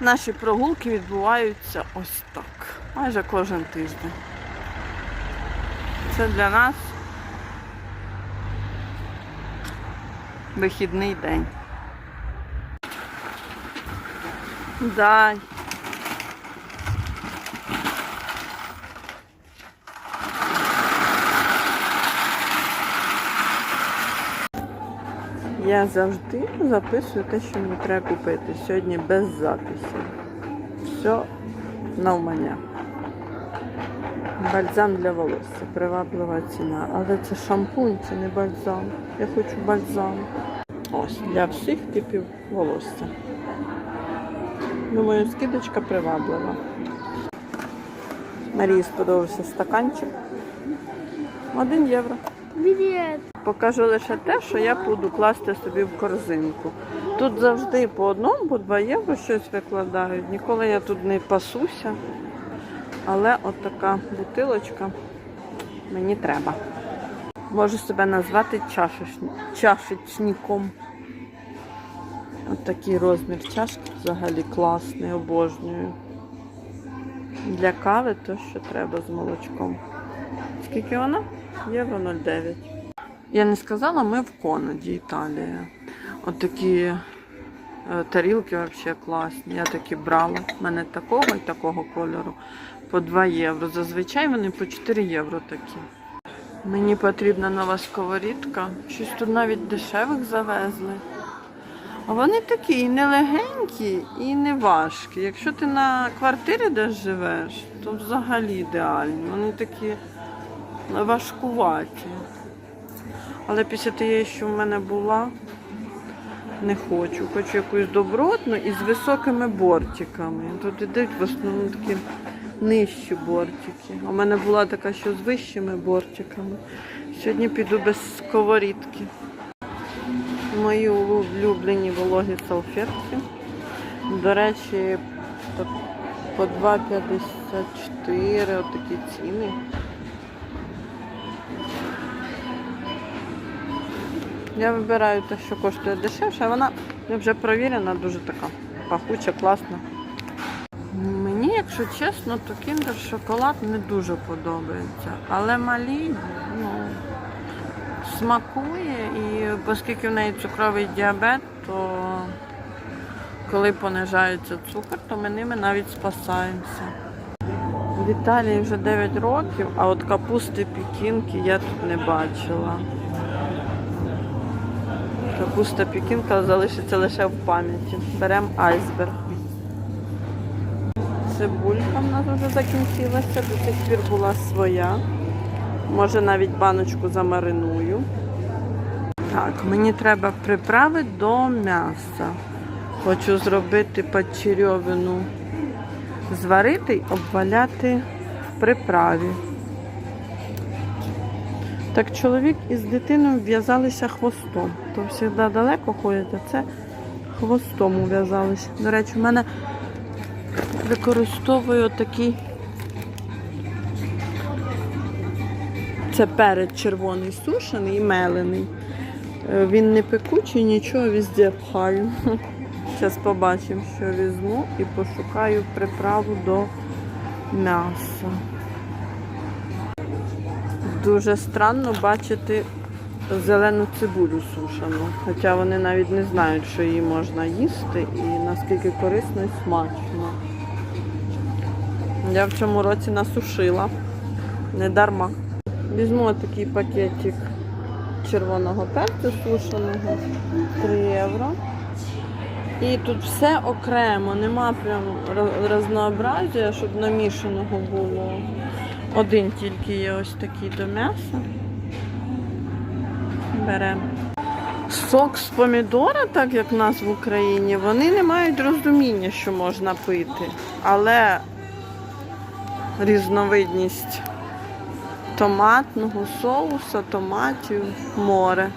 Наші прогулки відбуваються ось так. Майже кожен тиждень. Це для нас вихідний день. Дай. Я завжди записую те, що мені треба купити. Сьогодні без записів. Все навмання. Бальзам для волосся. Приваблива ціна. Але це шампунь, це не бальзам. Я хочу бальзам. Ось, для всіх типів волосся. Думаю, скидочка приваблива. Марії сподобався стаканчик. Один євро. Привет. Покажу лише те, що я буду класти собі в корзинку. Тут завжди по одному, по два євро щось викладають. Ніколи я тут не пасуся. Але от така бутилочка мені треба. Можу себе назвати чашечником. От такий розмір чашки взагалі класний, обожнюю. Для кави то, що треба з молочком. Скільки вона? Євро 0,9. Я не сказала, ми в Конаді, Італія. От такі е, тарілки взагалі класні. Я такі брала. У мене такого і такого кольору по 2 євро. Зазвичай вони по 4 євро такі. Мені потрібна нова сковорідка. Щось тут навіть дешевих завезли. А вони такі і не легенькі, і не важкі. Якщо ти на квартирі десь живеш, то взагалі ідеальні. Вони такі важкуваті. Але після тієї, що в мене була, не хочу. Хочу якусь добротну і з високими бортиками. Тут ідуть в основному такі нижчі бортики. У мене була така, що з вищими бортиками. Сьогодні піду без сковорідки. Мої улюблені вологі салфетки. До речі, по 2,54 отакі ціни. Я вибираю те, що коштує дешевше, вона вже провірена, дуже така пахуча, класна. Мені, якщо чесно, то кіндер шоколад не дуже подобається. Але малі ну, смакує і оскільки в неї цукровий діабет, то коли понижається цукор, то ми ними навіть спасаємося. В Італії вже 9 років, а от капусти пікінки я тут не бачила. Капуста пікінка залишиться лише в пам'яті. Беремо айсберг. Цибулька в нас вже закінчилася, до сих пір була своя. Може навіть баночку замариную. Так, мені треба приправи до м'яса. Хочу зробити пачерьовину, зварити й обваляти в приправі. Так чоловік із дитиною в'язалися хвостом. То завжди далеко а це хвостом ув'язалися. До речі, в мене використовую такий. Це перець червоний сушений і мелений. Е, Він не пекучий, нічого везде пхаю. Зараз побачимо, що візьму і пошукаю приправу до м'яса. Дуже странно бачити зелену цибулю сушену. Хоча вони навіть не знають, що її можна їсти і наскільки корисно і смачно. Я в цьому році насушила. Не дарма. Візьму такий пакетик червоного перцю сушеного 3 євро. І тут все окремо, нема прям ро- щоб намішаного було. Один тільки є ось такий до м'яса. Беремо. Сок з помідора, так як в нас в Україні, вони не мають розуміння, що можна пити. Але різновидність томатного соуса, томатів, море.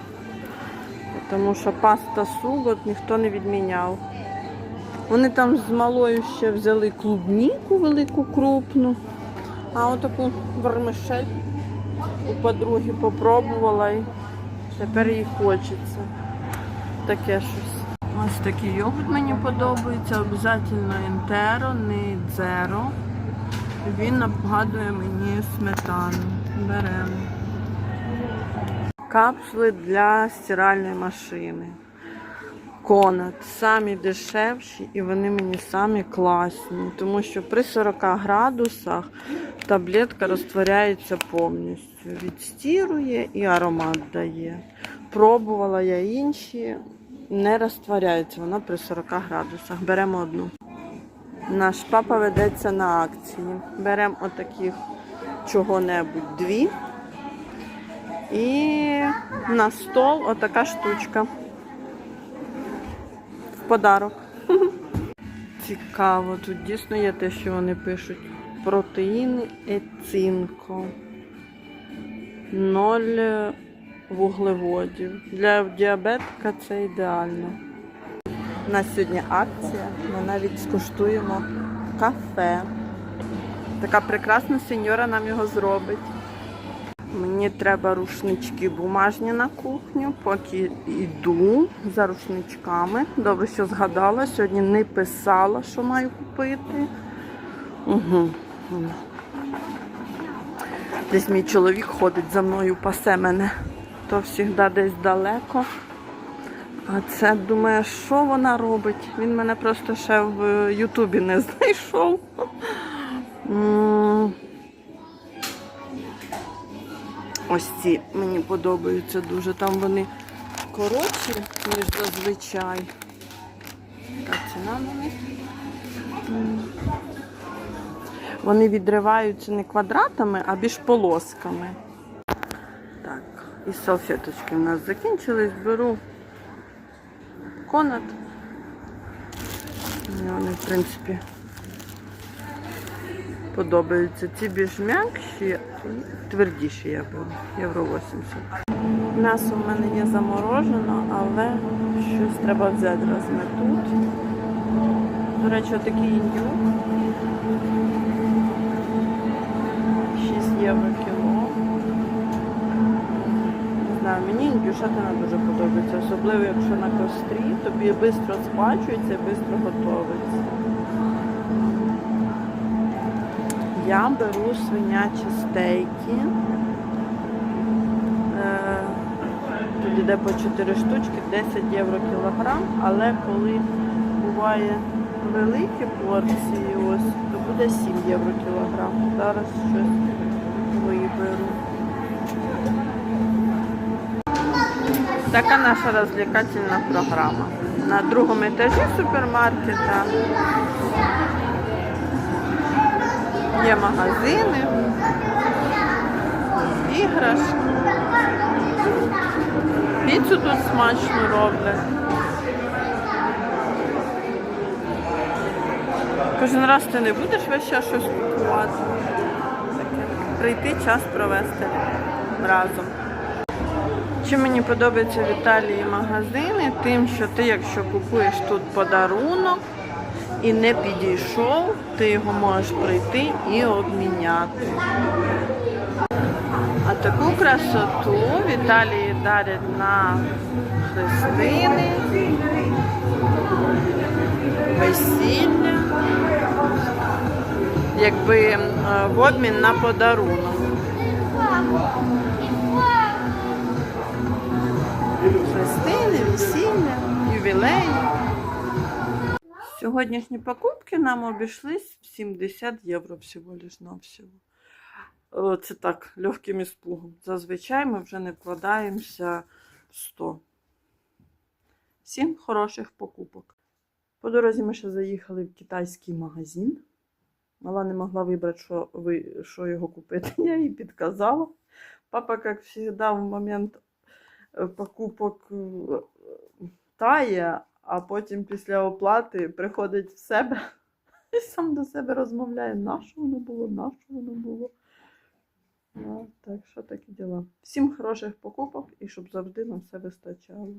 Тому що паста сугот ніхто не відміняв. Вони там з малою ще взяли клубніку велику крупну. А отаку вермишель у подруги попробувала і тепер їй хочеться. Таке щось. Ось такий йогурт мені подобається. Обов'язково інтеро, не дзеро. Він нагадує мені сметану. Беремо. Капсули для стиральної машини. Конат самі дешевші і вони мені самі класні, тому що при 40 градусах таблетка розтворяється повністю. Відстірує і аромат дає. Пробувала я інші, не розтворяється вона при 40 градусах. Беремо одну. Наш папа ведеться на акції. Беремо отаких чого-небудь дві. І на стол отака штучка. Подарок. Цікаво, тут дійсно є те, що вони пишуть. Протеїн і цинко. Ноль вуглеводів. Для діабетика це ідеально. У нас сьогодні акція. Ми навіть скуштуємо кафе. Така прекрасна сеньора нам його зробить. Мені треба рушнички бумажні на кухню, поки йду за рушничками. Добре, що згадала. Сьогодні не писала, що маю купити. Угу. Десь мій чоловік ходить за мною, пасе мене. То завжди десь далеко. А це думає, що вона робить. Він мене просто ще в Ютубі не знайшов. Ось ці мені подобаються дуже. Там вони коротші, ніж зазвичай. Така ціна на них. Вони відриваються не квадратами, а більш полосками. Так, і салфеточки в нас закінчились. Беру конат. Вони, в принципі, подобаються. Ці більш м'якші, твердіші я беру. Євро 80. М'ясо в мене є заморожено, але щось треба взяти раз ми тут. До речі, отакий індюк. 6 євро кіло. Не знаю, мені індюшатина дуже подобається, особливо якщо на кострі, тобі швидко смачується і швидко готується. Я беру свинячі стейки. Е, Тут йде по 4 штучки, 10 євро кілограм, але коли буває великі порції, ось, то буде 7 євро кілограм. Зараз щось виберу. Така наша розвлекательна програма. На другому етажі супермаркета є магазини, іграшки. Піцу тут смачно роблять. Кожен раз ти не будеш весь час щось купувати. Прийти час провести разом. Чим мені подобається в Італії магазини, тим, що ти, якщо купуєш тут подарунок і не підійшов, ти його можеш прийти і обміняти. А таку красоту в Італії дарять на хрестини, весілля, якби е, в обмін на подарунок. Хрестини, весілля, ювілеї. Сьогоднішні покупки нам обійшлись в 70 євро всього на всього. Це так, легким іспугом. Зазвичай ми вже не вкладаємося в 100. Всім хороших покупок. По дорозі ми ще заїхали в китайський магазин. Мала не могла вибрати, що, що його купити. Я їй підказала. Папа, як завжди, в момент е, покупок е, тає, а потім після оплати приходить в себе і сам до себе розмовляє, на що воно було, на що воно було. Ну, так що такі діла. Всім хороших покупок і щоб завжди нам все вистачало.